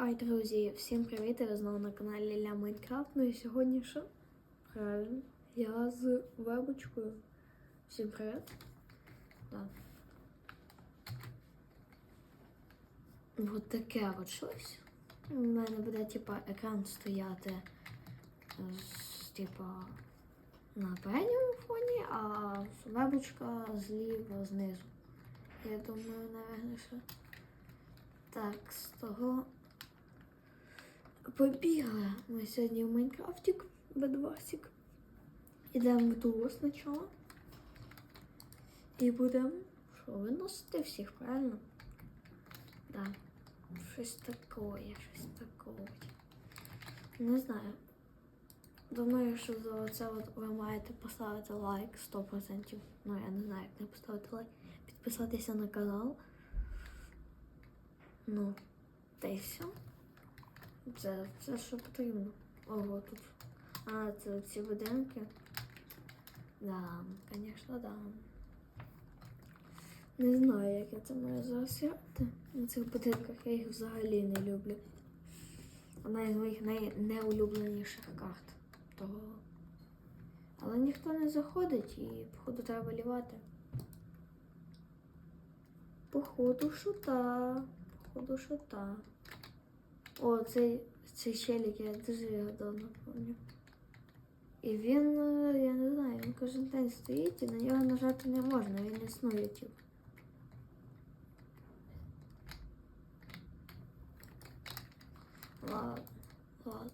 Хай, друзі, всім привіт! Ви знову на каналі Ля Майнкрафт. Ну і сьогодні що? Правильно, я з вебочкою. Всім привіт. Да. От таке от щось. У мене буде типа екран стояти з, типа на передньому фоні, а вебочка зліва знизу. Я думаю, напевно, що. Так, з того побігли. Ми сьогодні в Майнкрафтик, бедвасик. Ідемо в дуо спочатку. І будемо що, виносити всіх, правильно? Да. Щось такое, щось такое. Не знаю. Думаю, що за це от ви маєте поставити лайк 100%. Ну, я не знаю, як не поставити лайк. Підписатися на канал. Ну, та й все. Це, це що потрібно. Ого, тут. А, це ці будинки. Да, звісно, да. Не знаю, як я це маю грати. На цих будинках я їх взагалі не люблю. Одна із моїх найнеулюбленіших карт. Того. Але ніхто не заходить і, походу, треба лівати. Походу, що та. Походу, що та. О, цей, цей челік, я дуже його давно пам'ятаю. І він, е, я не знаю, він кожен день стоїть і на нього нажати не можна, він існує типу. Ладно, ладно.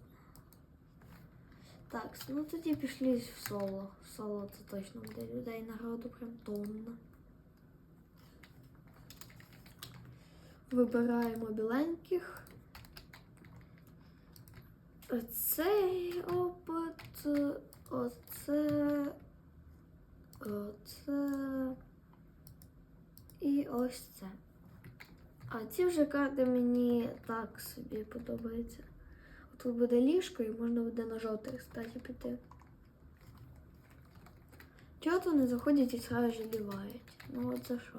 Так, ну тоді пішли в соло. В соло це точно буде людей народу прям тонна. Вибираємо біленьких. Оцей опит, оце, оце і ось це. А ці вже карти мені так собі подобаються. Тут буде ліжко і можна буде на жовтий, кстати, піти. Чого то не заходять і сразу ж лівають? Ну от за що?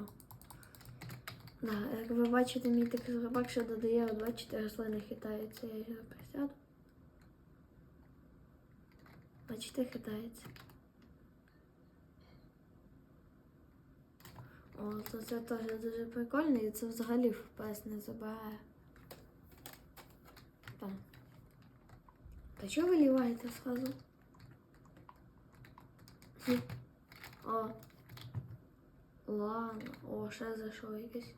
Да, як ви бачите, мій такий зробак, що додає, от бачите, рослини хитаються, я його присяду. Бачите, хитається. О, то це теж дуже прикольно і це взагалі FPS не забирає. Так. Та чого ви ліваєте сразу? О. Ладно, о, ще зайшов якийсь.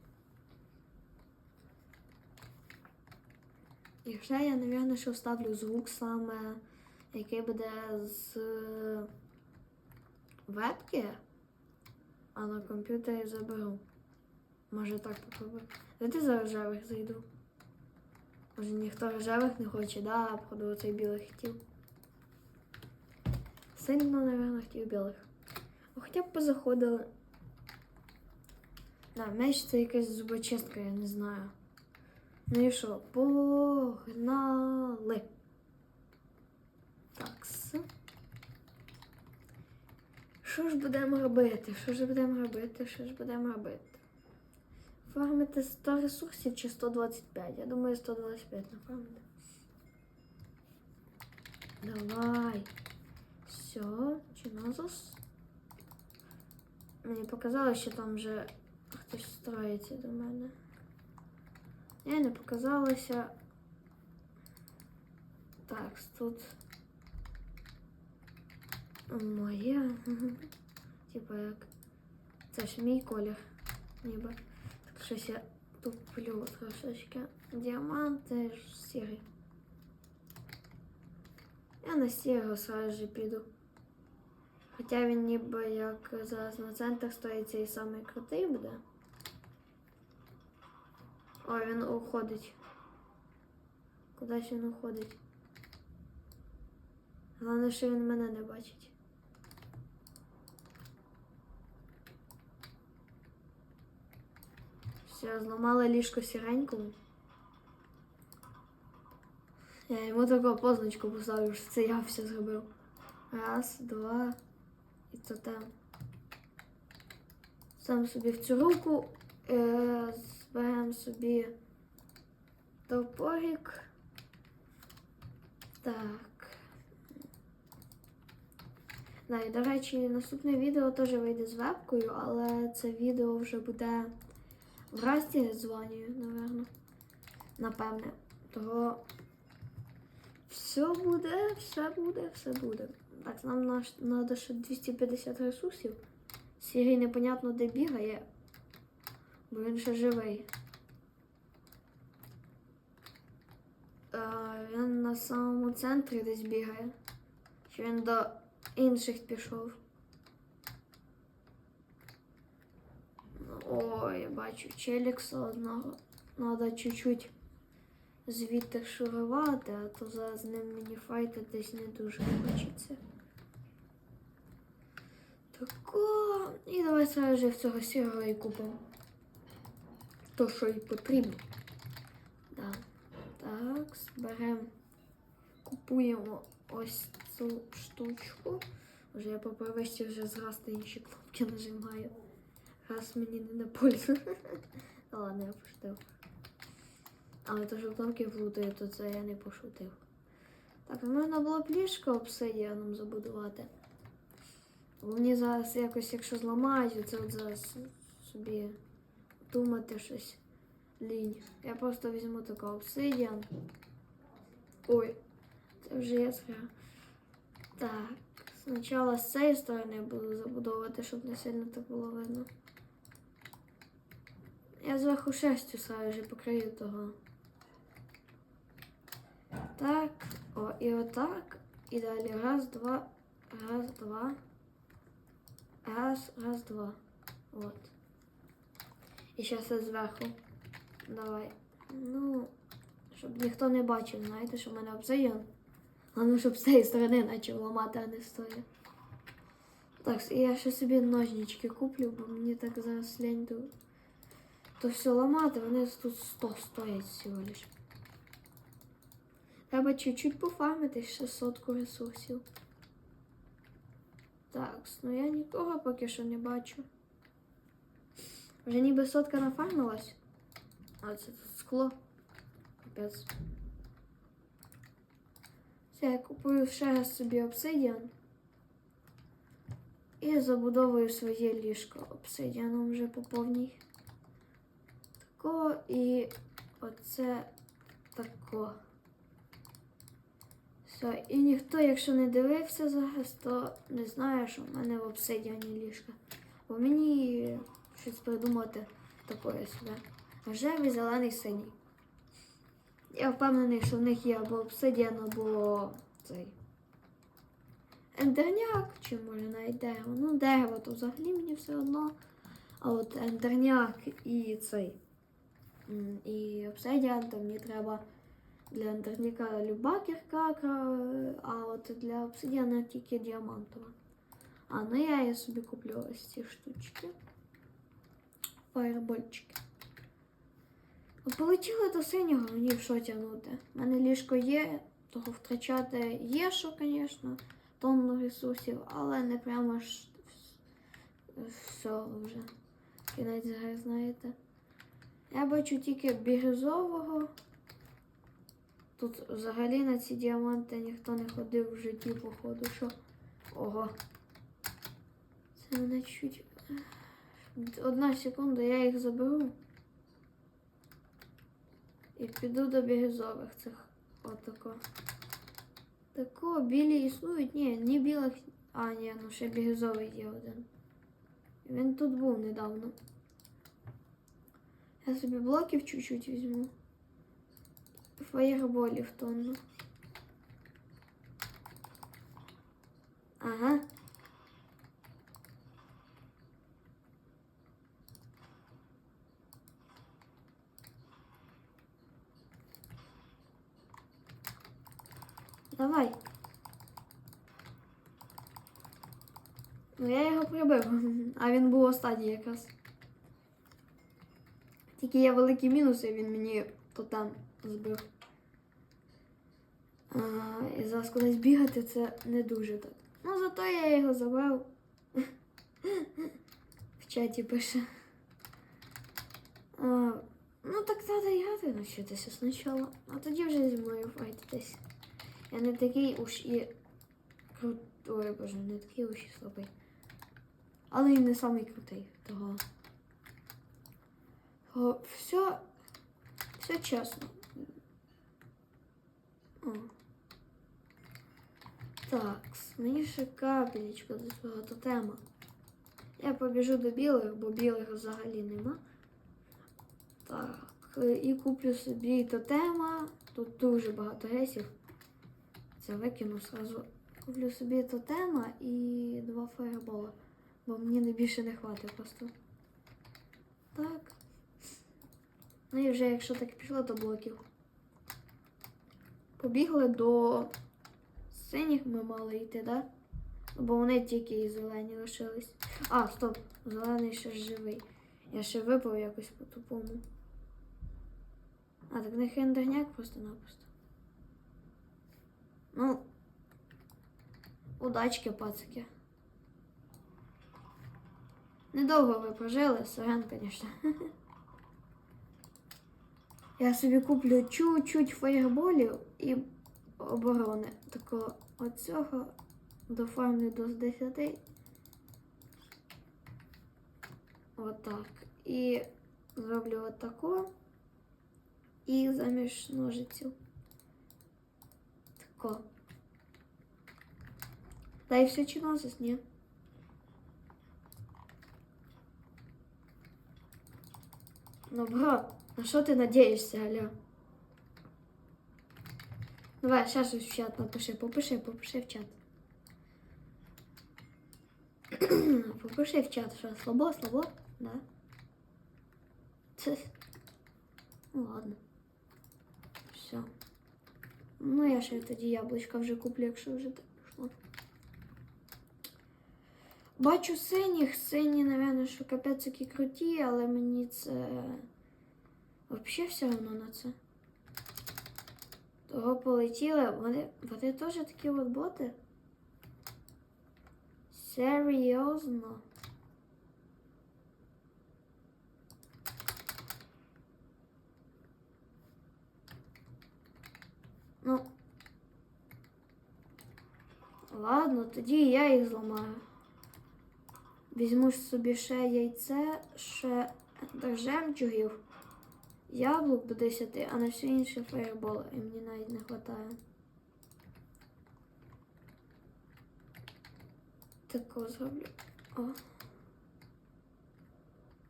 І ще я, напевно, що вставлю звук саме, який буде з вебки, а на комп'ютері заберу. Може так попробую. Давайте за рожевих зайду. Може ніхто рожевих не хоче, да, а походу цей білий хотів. Сильно, напевно, хотів білих. Ну, Хоча б позаходили. Да, меч це якась зубочистка, я не знаю. Ну і що? Погнали. Такс. Що ж будемо робити? Що ж будемо робити? Що ж будемо робити? Фармити 100 ресурсів чи 125? Я думаю, 125 нафармити. Давай. Все, чинозус. Мені показалось, що там вже хтось строїться до мене. Я не показалося. Так, тут моє. Типа як. Це ж мій колір. Ніби. Так щось я туплю трошечки. Діаманти сірий. Я на сірого сразу же піду. Хоча він ніби як зараз на центр стоїть цей самий крутий буде. Ой, він уходить. Кудись він уходить. Головне, що він мене не бачить. Все, зламала ліжко сіренькому. Я йому таку позначку поставлю, що це я все зробив. Раз, два. І то там. Сам собі в цю руку е, зберемо собі Топорик. Так. Да, і, до речі, наступне відео теж вийде з вебкою, але це відео вже буде в расті з Ванією, напевно. Напевне. Того все буде, все буде, все буде. Так, нам треба ще 250 ресурсів. Сірій непонятно де бігає, бо він ще живий. Е, він на самому центрі десь бігає. Чи він до інших пішов? Ой, я бачу челікса одного. Надо чуть-чуть звідти шурувати, а то зараз з ним мені файти десь не дуже хочеться. Тако. І давай зараз вже в цього сірого і купимо. То, що і потрібно. Да. Так, зберемо. Купуємо ось цю штучку. Вже я по привичці вже зраз інші кнопки нажимаю. Раз мені не на пользу. Ладно, я пошутив. Але то, що кнопки плутаю, то це я не пошутив. Так, можна було б ліжко обсидіаном забудувати. Бо мені зараз якось, якщо зламають, це от зараз собі думати щось лінь. Я просто візьму такий обсидіан. Ой, це вже я зря. Так, спочатку з цієї сторони буду забудовувати, щоб не сильно так було видно. Я зверху шерстю же покрию того. Так, о, і отак. І далі раз, два, раз, два. Раз, раз, два. Вот. І зараз я зверху. Давай. Ну, щоб ніхто не бачив, знаєте, що в мене обсидіан. Ну, щоб з цієї сторони почав ламати, а не стоя. Так, я ще собі ножнички куплю, бо мені так зараз лень тут. То все ламати, вони тут 100 стоять всього лиш. Треба чуть-чуть пофармити ще сотку ресурсів. Так, ну я нікого поки що не бачу. Вже ніби сотка нафармилась. А це тут скло. Капець. Я купую ще раз собі обсидіан. І забудовую своє ліжко обсидіаном вже по повній. Тако і оце тако. Все, і ніхто, якщо не дивився зараз, то не знає, що в мене в обсидіані ліжка. Бо мені щось придумати такое сюди. Рожевий, зелений, синій. Я впевнений, що в них є або обсидіан, або цей. Ендерняк, чи може навіть дерево. Ну, дерево то взагалі мені все одно. А от ендерняк і цей. І обсидіан, то мені треба для ендерняка люба кірка, а от для обсидіана тільки діамантова. А ну я, собі куплю ось ці штучки. Фаєрбольчики. Полетіли до синього, мені в що тягнути. У мене ліжко є, того втрачати є, що, звісно, тонну ресурсів, але не прямо ж все вже. Кінець гри, знаєте. Я бачу тільки бірюзового. Тут взагалі на ці діаманти ніхто не ходив в житті, походу, що. Ого. Це мене чуть. Одна секунда, я їх заберу. І піду до бірюзових цих отако. Тако, білі існують? Ні, ні білих. А, ні, ну ще бірюзовий є один. Він тут був недавно. Я собі блоків чуть-чуть візьму. Фаєрболів тонну. Ага. Давай. Ну, я його прибив, а він був останній якраз. Тільки є великі мінуси, він мені то там збив. А, і зараз кудись бігати це не дуже так. Ну, зато я його забрав. В чаті пише. А, Ну так треба грати навчитися спочатку, а тоді вже зі мною файтитись. Я не такий уж і крутий. Ой, боже, не такий уж і слабий. Але і не самий крутий. Того. О, все, все чесно. О. Так, мені ще капелечко до свого тотема. Я побіжу до білих, бо білих взагалі нема. Так, і куплю собі тотема. Тут дуже багато гесів. Це викину сразу. Куплю собі тотема і два фаєрбола. Бо мені не більше не хватить просто. Так. Ну і вже якщо так пішло до блоків. Побігли до синіх ми мали йти, да? Бо вони тільки і зелені лишились. А, стоп, зелений ще живий. Я ще випав якось по-тупому. А, так не хендерняк просто-напросто. Ну, удачки, пацики. Недовго ви прожили, сорян, звісно. Я собі куплю чуть-чуть фаєрболів і оборони. Такого оцього дофармлю до 10. Отак. І зроблю отако. І заміж ножиців. Тако. Та й все чи носиш, ні? Ну, бро, на що ти надієшся, алло? Давай, сейчас в чат напиши, попиши, попиши в чат. попиши в чат, що слабо, слабо, да? Ну ладно. Ну, я ще тоді яблучка вже куплю, якщо вже так пішло. Бачу синіх, сині, напевно, що капець які круті, але мені це взагалі все одно на це. Того полетіли. Вони, вони теж такі от боти. Серйозно. Ну. Ладно, тоді я їх зламаю. Візьму собі ще яйце, ще жемчугів. Яблук до 10, а на все інше фаєрбол. І мені навіть не вистачає. Тако зроблю. О.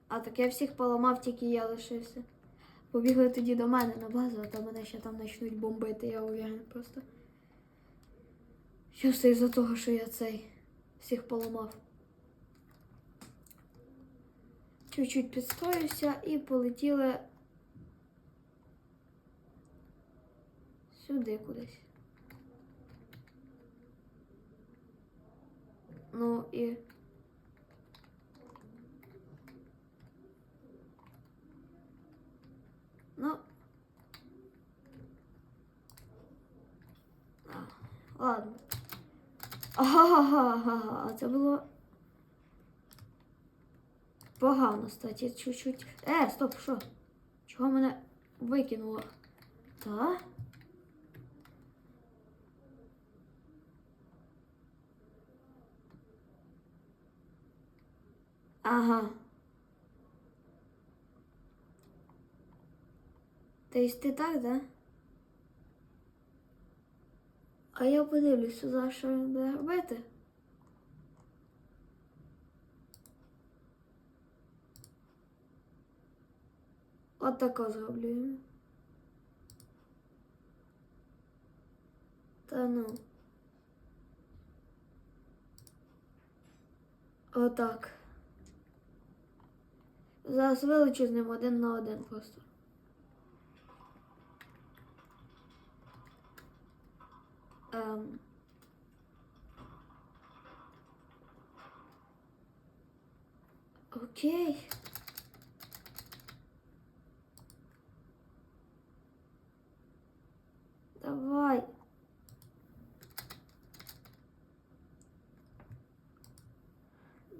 А так я всіх поламав, тільки я лишився. Побігли тоді до мене на базу, а то мене ще там почнуть бомбити, я уверен просто. Що все із-за того, що я цей всіх поламав. Чуть-чуть підстроюся і полетіли сюди кудись. Ну і. Ну. А, ладно. Ага, а це було погано, статі, чуть-чуть. Е, стоп, що? Чого мене викинуло? Та? Ага. То есть ти так, да? А я подивлюсь що буде робити. От тако зроблю йому. Та ну. Отак. Зараз вилечу з ним один на один просто. Ем. Окей. Давай.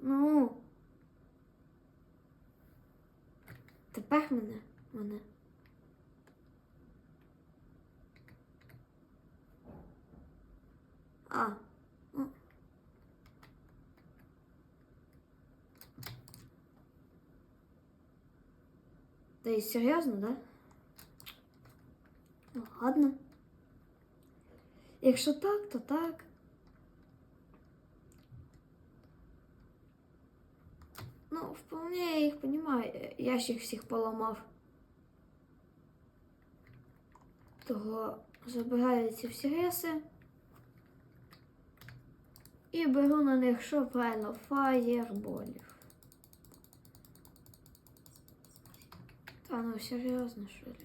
Ну. Тепер мене мене. А. Ну. Та й серйозно, да? Ну, ладно. Якщо так, то так. Ну, вполне я їх понимаю. Я ж їх всіх поламав. Того забираю ці всі риси. І беру на них що правильно фаєрболів. Та ну серйозно, що ли?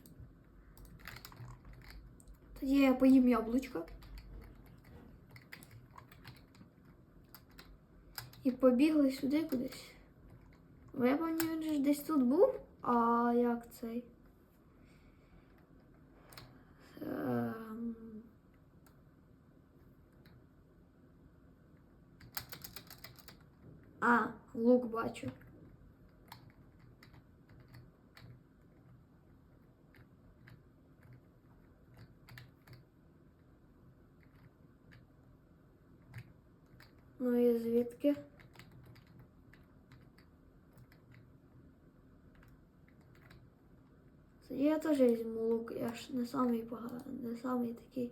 Тоді я поїм яблучко. І побігли сюди кудись. Я пам'ятаю, він же десь тут був. А як цей? Ем... А, лук бачу. Ну і звідки? Я теж візьму лук, я ж не самий поганий, не самий такий.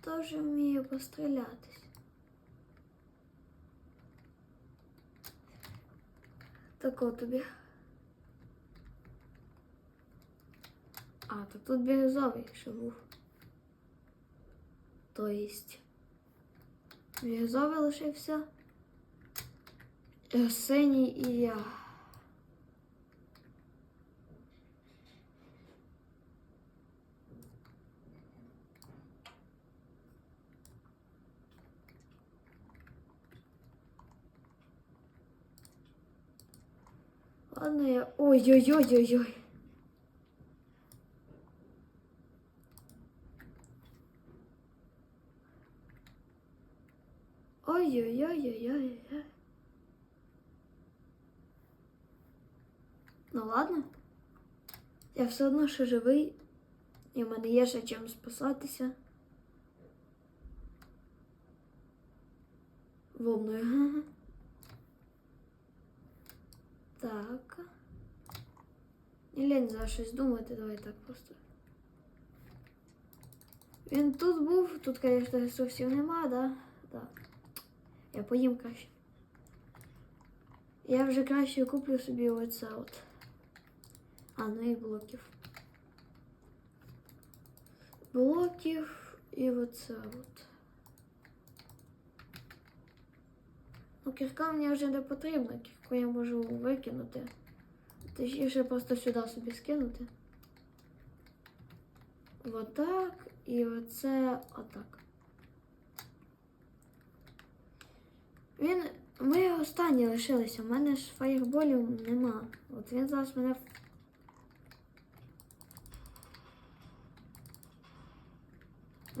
Теж вмію пострілятись. Так от тобі. А, так тут бірюзовий ще був. То єсть. Бірюзовий лишився. Е, Синій і я. Ладно, я... Ой-ой-ой-ой-ой. Ой-ой-ой-ой-ой-ой. Ну ладно. Я все одно ще живий. І в мене є ще чим спасатися. Вовною. Так. Не лень за щось думати, давай так просто. Він тут був, тут, звісно, ресурсів нема, да? Да. Я поїм краще. Я вже краще куплю собі оце от. А, ну і блоків. Блоків і оце от. Ну, кірка мені вже не потрібна, кірку я можу викинути. Точніше просто сюди собі скинути. Отак і оце отак. Він. Ми останні лишилися. У мене ж фаєрболів нема. От він зараз мене.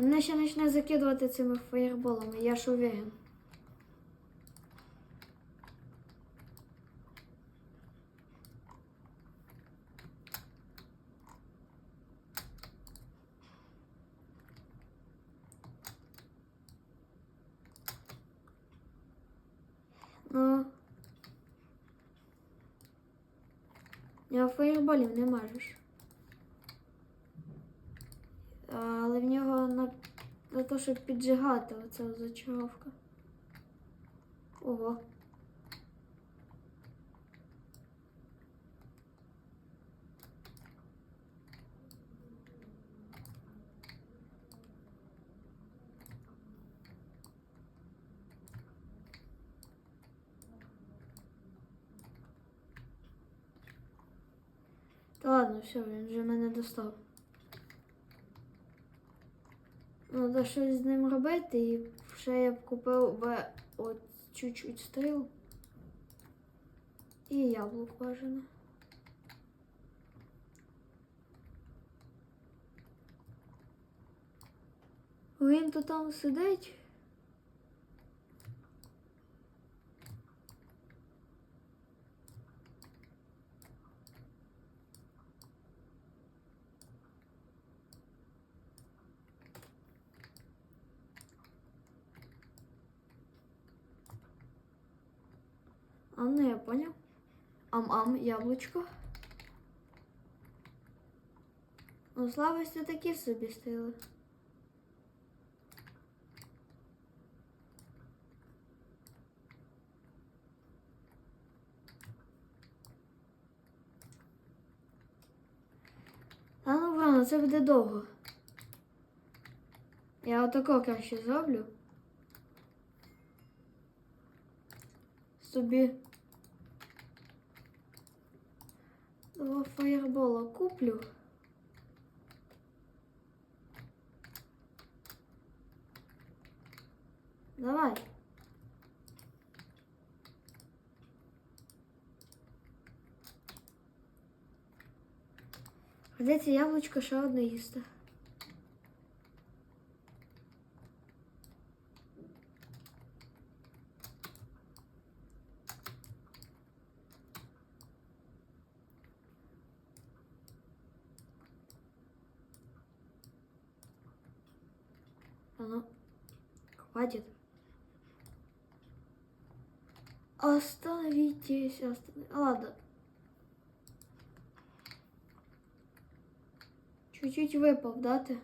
Мене ще почне закидувати цими фаєрболами, я ж уверен. Ну. Я фаєрболів не мажеш. Але в нього на щоб піджигати оця зачаровка. Ого. Та ладно, все, він вже мене достав. Треба щось з ним робити і ще я б купив би от чуть-чуть стріл. І яблук бажано. Він то там сидить. А ну я поняв. Ам-ам, яблучко. Ну, слабості такі собі стили. А ну ладно, це буде довго. Я отако краще зроблю. Собі два фаєрбола куплю. Давай. Придеться яблучко ще одне. А ну, хватит. Остановитесь, останов... Ладно. Чуть-чуть випав, да, ти?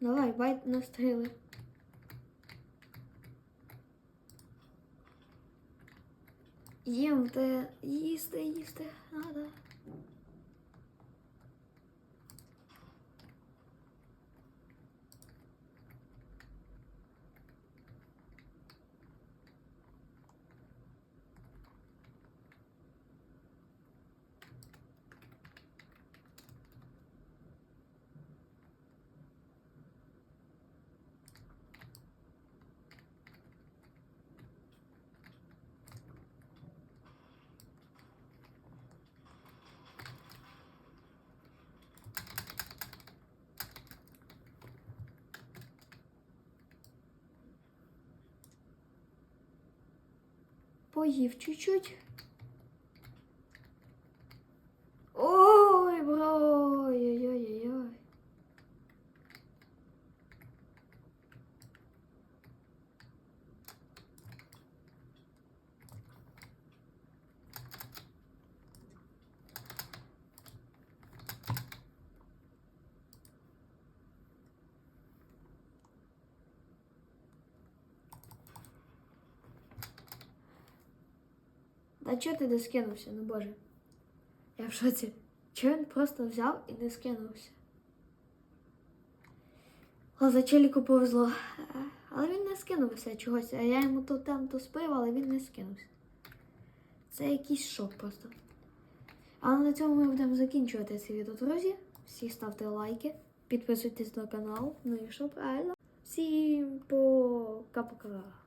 Давай, байт на стріли. Їм те їсти, їсти, надо. Поїв чуть-чуть. Ой, бро, ой-ой-ой-ой. Та чого ти не скинувся, ну боже? Я в шоці. Чого він просто взяв і не скинувся? За челіку повезло. Але він не скинувся чогось. А я йому то там, то спив, але він не скинувся. Це якийсь шок просто. Але на цьому ми будемо закінчувати це відео, друзі. Всі ставте лайки, підписуйтесь на канал. Ну і що правильно. Всім пока-пока.